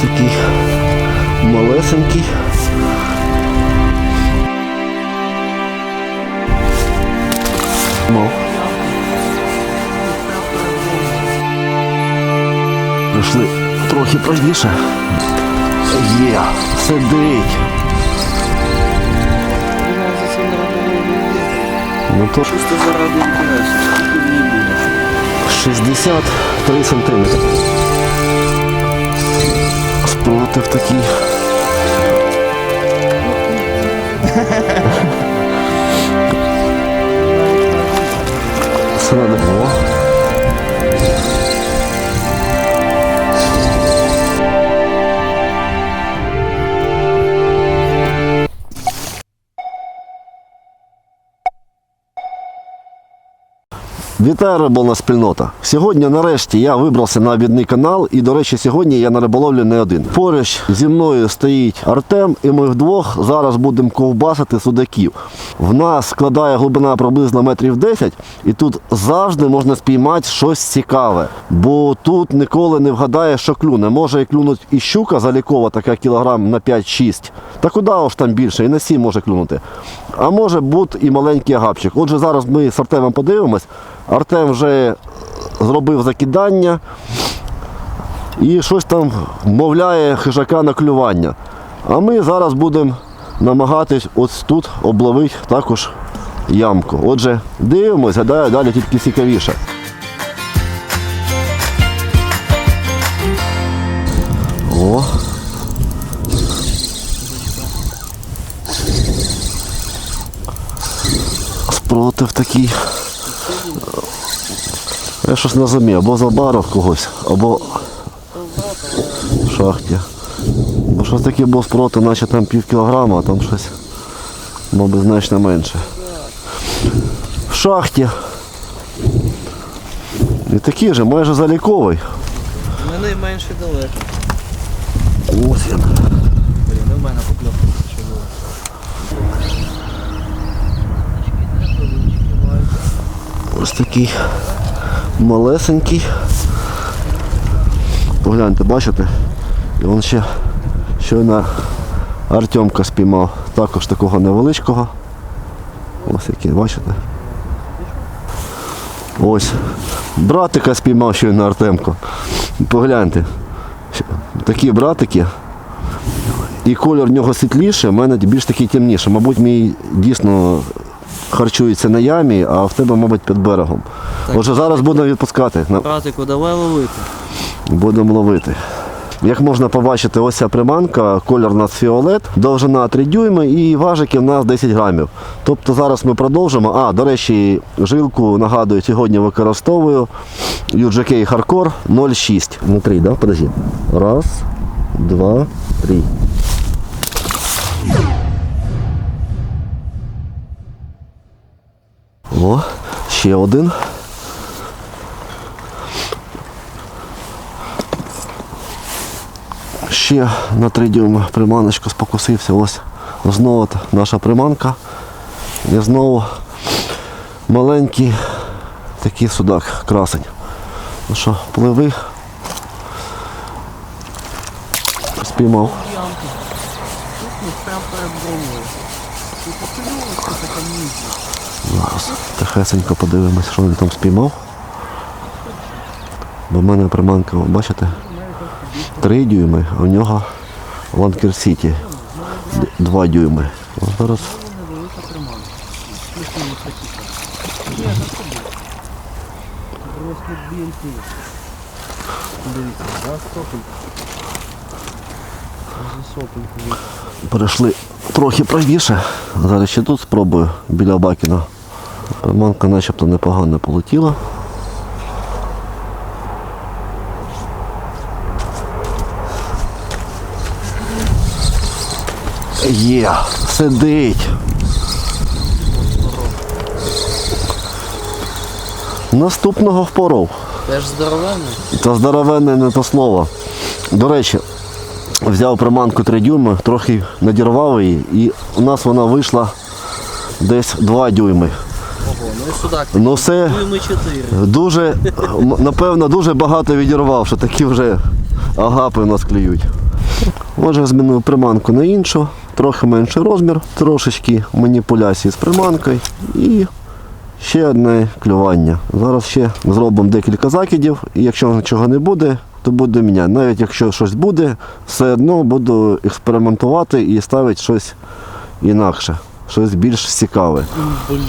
такий малесенький. Ну. Прийшли трохи правіше. Є, сидить. Ну то ж Чисто заради інтересу, скільки в ній буде. 63 сантиметри. Спротив такий. Всередину. Вітаю риболна спільнота. Сьогодні нарешті я вибрався на обідний канал і, до речі, сьогодні я на риболовлі не один. Поруч зі мною стоїть Артем, і ми вдвох зараз будемо ковбасити судаків. В нас складає глибина приблизно метрів 10, і тут завжди можна спіймати щось цікаве. Бо тут ніколи не вгадаєш, що клюне. Може і клюнуть і щука залікова, така кілограм на 5-6. Та куди ж там більше, і на 7 може клюнути. А може бути і маленький агапчик. Отже, зараз ми з Артемом подивимось. Артем вже зробив закидання і щось там вмовляє хижака на клювання. А ми зараз будемо намагатись ось тут обловити також ямку. Отже, дивимось, гадаю, далі тільки цікавіше. О. Спротив такий. Я щось не розумію, або забаров когось, або в шахті. Бо щось таке був спротив, наче там пів кілограма, а там щось, мабуть, значно менше. В шахті. І такий же, майже заліковий. У мене менше далеко. Ось він. Блін, не в мене покльовка що було. Ось такий малесенький. Погляньте, бачите? І він ще щойно Артемка спіймав. Також такого невеличкого. Ось який, бачите? Ось. Братика спіймав щойно Артемко. Погляньте. Такі братики. І колір в нього світліше, в мене більш такий темніший. Мабуть, мій дійсно харчується на ямі, а в тебе, мабуть, під берегом. Отже, зараз будемо відпускати. Братику, давай ловити. Будемо ловити. Як можна побачити, ось ця приманка, колір у нас фіолет, довжина 3 дюйми і важики в нас 10 грамів. Тобто зараз ми продовжимо. А, до речі, жилку, нагадую, сьогодні використовую UGK Hardcore 0,6. Ну, 3, да? Подожди. Раз, два, три. Ще один. Ще на 3 дюйми приманочку спокусився. Ось знову наша приманка. І знову маленький такий судак, красень. Ну що, пливи. Спіймав. Тут прям перед броною. Ти поклювався така місце. Зараз тихесенько подивимось, що він там спіймав. Бо в мене приманка, бачите, 3 дюйми, а у нього Ланкер Сіті 2 дюйми. Ось зараз. Просто. Перейшли трохи правіше. Зараз ще тут спробую біля Бакіна. Приманка начебто непогано полетіла. Є, сидить. Наступного впоров. Теж здоровенний. Та здоровенне не то слово. До речі, взяв приманку 3 дюйми, трохи надірвав її, і у нас вона вийшла десь 2 дюйми. Ого, ну і судак. Ну все Дюйми 4. дуже, напевно, дуже багато відірвав, що такі вже агапи у нас клюють. Отже, змінив приманку на іншу, трохи менший розмір, трошечки маніпуляції з приманкою і ще одне клювання. Зараз ще зробимо декілька закидів, і якщо нічого не буде, то буду міняти. Навіть якщо щось буде, все одно буду експериментувати і ставити щось інакше, щось більш цікаве. Блін.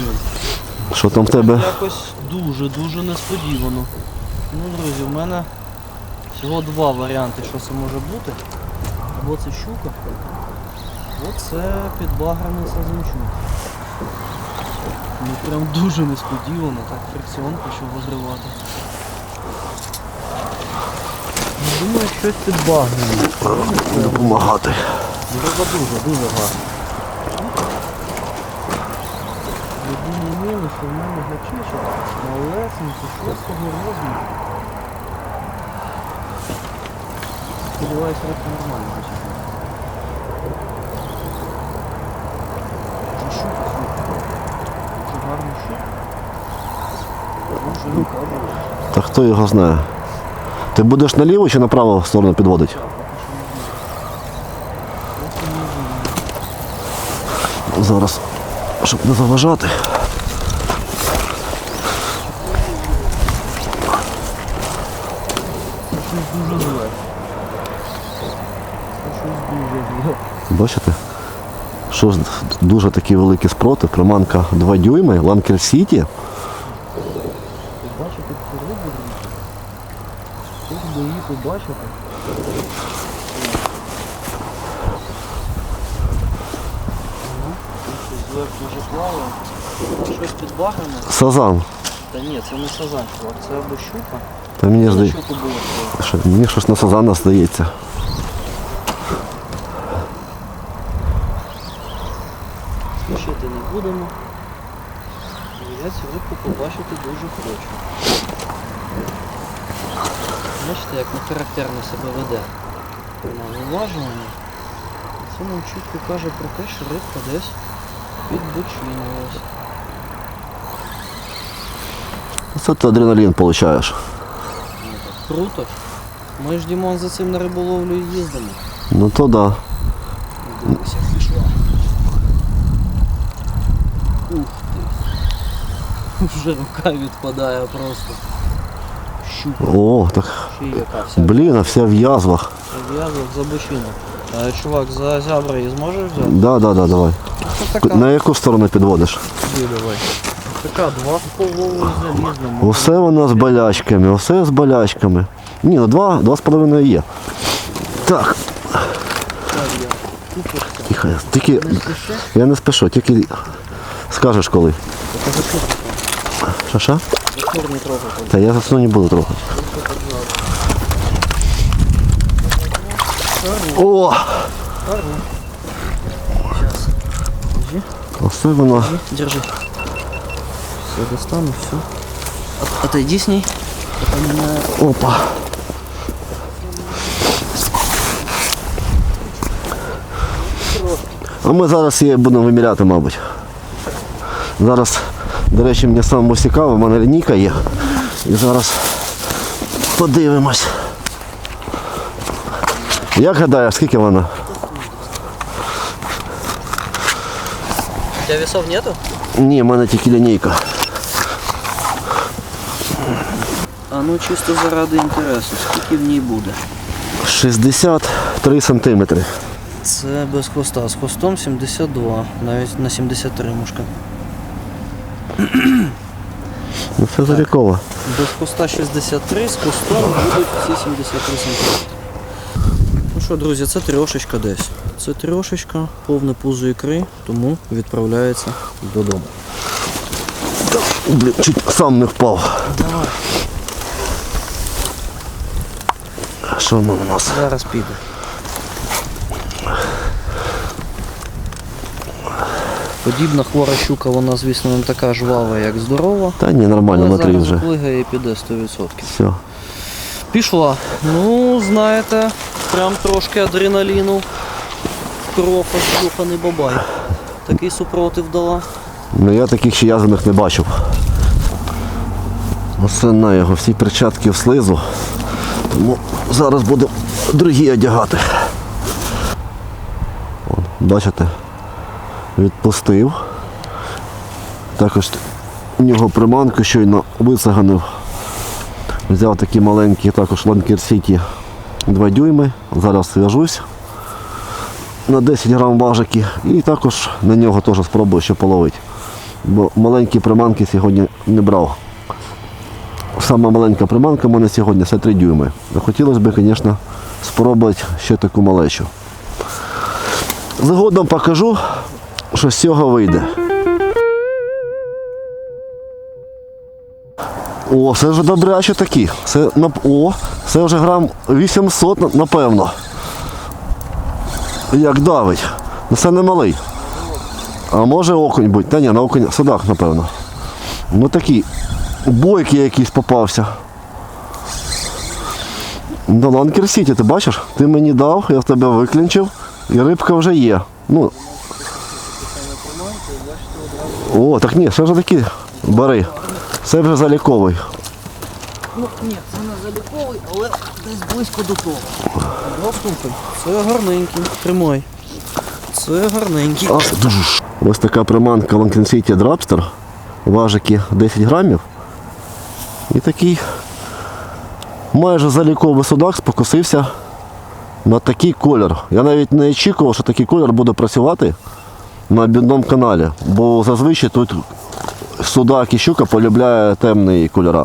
Що там в тебе? Якось дуже-дуже несподівано. Ну, друзі, в мене всього два варіанти, що це може бути. Або це щука, або це підбаграний сазанчук. Ну прям дуже несподівано, так фрикціон почав розривати. Думаю, щось підбагрене. Допомагати. Треба дуже, дуже гарно. Єдине мінус, що в мене гачечок малесенький, шостого розміру. Сподіваюсь, рибка нормально слухай. Дуже гарний щук. Дуже. Та хто його знає? Ти будеш на ліву чи на праву сторону підводити? Зараз, щоб не заважати. Бачите? Що ж, дуже такий великий спротив. Приманка 2 дюйми, Ланкер Сіті. Ви бачите цю рибу, друзі? Хтось щось зверху вже плаває. Щось підбагане. Сазан. Та ні, це не сазан, чувак, це або щука. Та мені, щуку було що, мені щось на сазана здається. Смішити не будемо. Я цю рибку побачити дуже хочу. Бачите, як не характерно себе веде. На виважування. Це нам чітко каже про те, що рибка десь підбочинилась. Це ти адреналін получаєш. Ну, так Круто. Ми ж Дімон за цим на риболовлю і їздимо. Ну то да. Дивися, пішла. Ух ти. Вже рука відпадає просто. Щука. О, так. Ще й яка вся Блін, а вся в язвах. В'язок за бочину. А, чувак, за зябра її зможеш взяти? Да, да, да, давай. Така. На яку сторону підводиш? Сюди давай. Така, два з половиною залізному. Усе воно з болячками, усе з болячками. Ні, ну два, два з половиною є. Так, тихо, тільки я не спішу, тільки скажеш коли. Та зачем? Що-що? Зачем не трогати? Та я засну не буду трохи. О! Гарно. Сейчас. Держи. Оце воно. Держи. Все, достану, все. От, отойди с ней. Это меня... Опа. А ми зараз її будемо виміряти, мабуть. Зараз, до речі, мені самому цікаво, в мене лінійка є. І зараз подивимось. Як гадаєш, скільки вона? У тебя весов нету? Ні, в мене тільки лінійка. А ну чисто заради інтересу, скільки в ній буде? 63 сантиметри. Це без хвоста. З хвостом 72, навіть на 73 мушка. Ну це заліково. Без хвоста 63, з хвостом будуть ці 73 см. Ну що, друзі, це трьошечка десь. Це трьошечка, повне пузо ікри, тому відправляється додому. Блін, чуть сам не впав. Давай. Що воно у нас? Зараз піде. Подібна хвора щука, вона, звісно, не така жвава, як здорова. Та ні, нормально на три вже. плигає і піде 100%. Все. Пішла. Ну, знаєте, прям трошки адреналіну. Кров аж слуханий бабай. Такий супротив дала. Ну я таких ще язаних не бачив. Оце на його всі перчатки в слизу. Тому зараз будемо другі одягати. Бачите? Відпустив. Також у нього приманку щойно висаганив. Взяв такі маленькі також Ланкер Сіті 2 дюйми. Зараз свяжусь на 10 грам важики і також на нього теж спробую ще половити. Бо маленькі приманки сьогодні не брав. Сама маленька приманка в мене сьогодні це 3 дюйми. Хотілося б, звісно, спробувати ще таку малечу. Згодом покажу, що з цього вийде. О, це вже добряче такі. Це, о, це вже грам 800, напевно. Як давить. Ну це не малий. А може окунь будь. Та ні, на окунь судак, напевно. Ну такий. Бойки якийсь попався. На Ланкер Сіті, ти бачиш? Ти мені дав, я в тебе виклінчив, і рибка вже є. Ну. О, так ні, це вже такі бери. Це вже заліковий. Ну ні, це не заліковий, але десь близько до того. Два. Це гарненький. Тримай. Це гарненький. А, дуже ж. Ось така приманка Lankin City Drapster. Важики 10 грамів. І такий майже заліковий судак спокусився на такий колір. Я навіть не очікував, що такий колір буде працювати на бідному каналі. Бо зазвичай тут судак і щука полюбляє темні кольори.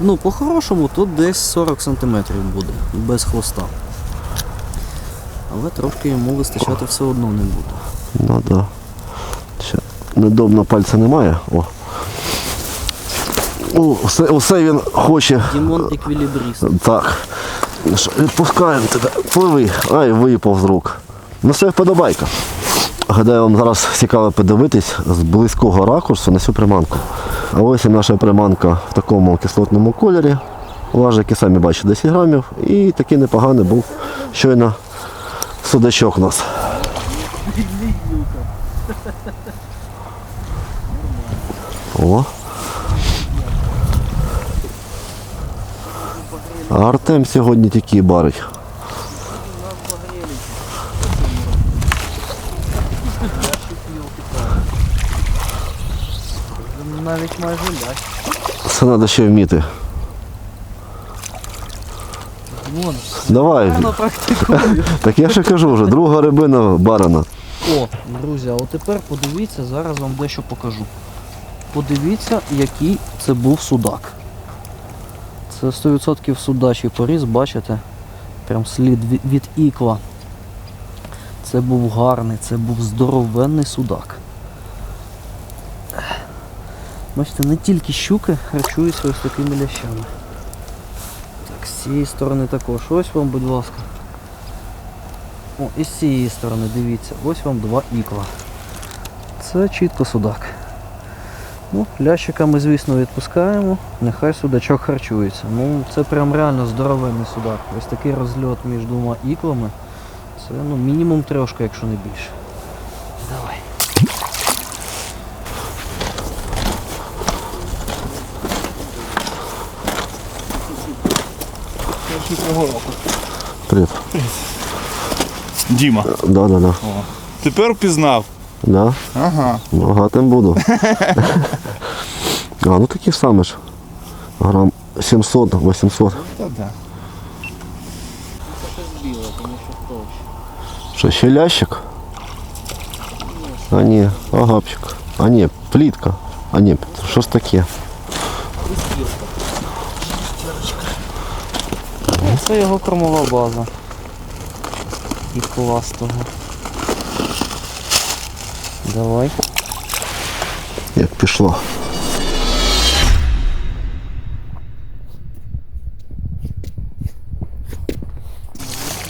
Ну, по-хорошому тут десь 40 см буде, без хвоста. Але трошки йому вистачати все одно не буде. Ну да. Ще недобно пальця немає. О. О, усе, усе він хоче. Дімон еквілібрист. Так. Відпускаємо тебе. Пливи. Ай, випав з рук. Ну все вподобайка. Гадаю, вам зараз цікаво подивитись з близького ракурсу на цю приманку. А ось і наша приманка в такому кислотному кольорі. Важики самі бачите 10 грамів. І такий непоганий був щойно судачок у нас. О. Артем сьогодні тільки барить. Навіть майже лясь. Це треба ще вміти. Вон. Давай. Так я ще кажу вже, друга рибина барана. О, друзі, а от тепер подивіться, зараз вам дещо покажу. Подивіться, який це був судак. Це 100% судачий поріз, бачите? Прям слід від ікла. Це був гарний, це був здоровенний судак. Бачите, не тільки щуки харчуються ось такими лящами. Так, з цієї сторони також. Ось вам, будь ласка. О, і з цієї сторони, дивіться, ось вам два ікла. Це чітко судак. Ну, лящика ми, звісно, відпускаємо, нехай судачок харчується. Ну, це прям реально здоровенний судак. Ось такий розльот між двома іклами. Це ну, мінімум трошка, якщо не більше. Привіт. Діма. Да, да, да. Тепер впізнав. Да? Ага. Багатим буду. А, ну такі ж самі ж. Грам 700-800. Та да. Що, ще лящик? А ні, агапчик. А ні, плітка. А ні, що ж таке? Це його кормова база. І клас того. Давай. Як пішло.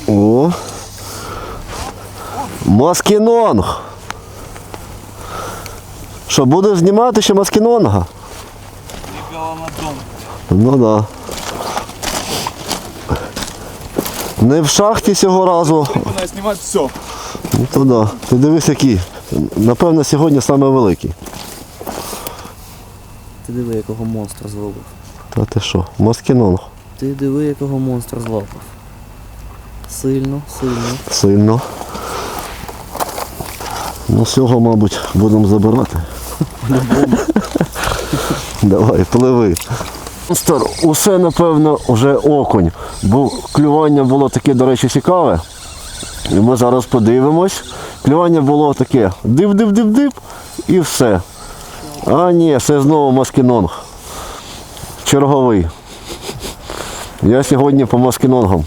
О. Маскінонг. Що, будеш знімати ще маскінонга? Ну да. Не в шахті цього разу. Вона знімати все. Ну то да. Ти дивись який. Напевно, сьогодні саме великий. Ти диви, якого монстра зловив. Та ти що? Маскінонг. Ти диви, якого монстра злапав. Сильно, сильно. Сильно. Ну, цього, мабуть, будемо забирати. Давай, пливи. Монстр, усе, напевно, вже окунь. Бо клювання було таке, до речі, цікаве. І ми зараз подивимось. Клювання було таке дип-дип-дип-дип і все. А ні, це знову маскінонг. Черговий. Я сьогодні по маскінонгам.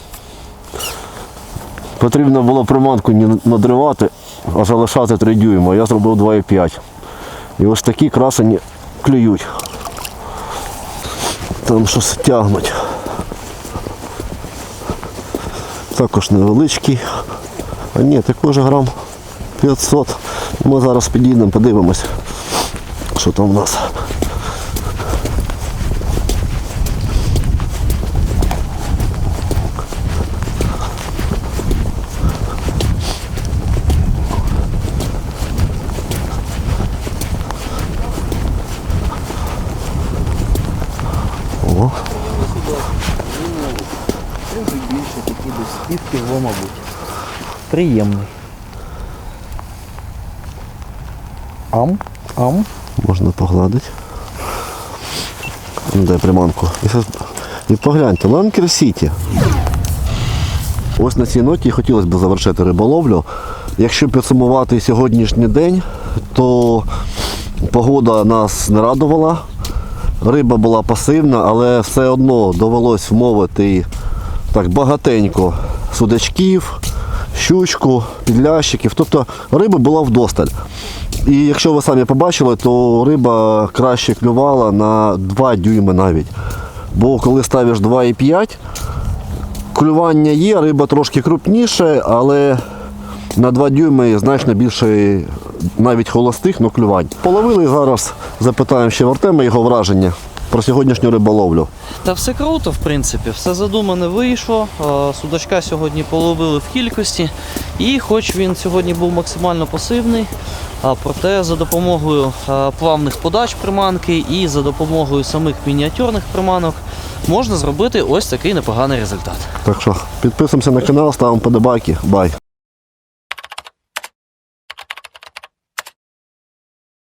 Потрібно було приманку не надривати, а залишати 3 дюйма. Я зробив 2,5. І ось такі красені клюють. Там щось тягнуть. Також невеличкий. А ні, також грам 500. Ми зараз підійдемо, подивимось, що там у нас. О, Він вже більше такий десь мабуть. Приємний. Ам, ам. можна погладити. Ну, Дай приманку. І, і погляньте, Ланкер Сіті. Ось на цій ноті хотілося б завершити риболовлю. Якщо підсумувати сьогоднішній день, то погода нас не радувала. Риба була пасивна, але все одно довелось вмовити так багатенько судачків, щучку, підлящиків. Тобто риби була вдосталь. І якщо ви самі побачили, то риба краще клювала на 2 дюйми навіть. Бо коли ставиш 2,5, клювання є, риба трошки крупніше, але на 2 дюйми значно більше навіть холостих, але клювань. Половили зараз запитаємо ще в Артема його враження про сьогоднішню риболовлю. Та все круто, в принципі, все задумане вийшло. Е, Судачка сьогодні половили в кількості. І хоч він сьогодні був максимально пасивний, а проте за допомогою е, плавних подач приманки і за допомогою самих мініатюрних приманок можна зробити ось такий непоганий результат. Так що підписуємося на канал, ставимо подобайки. Бай!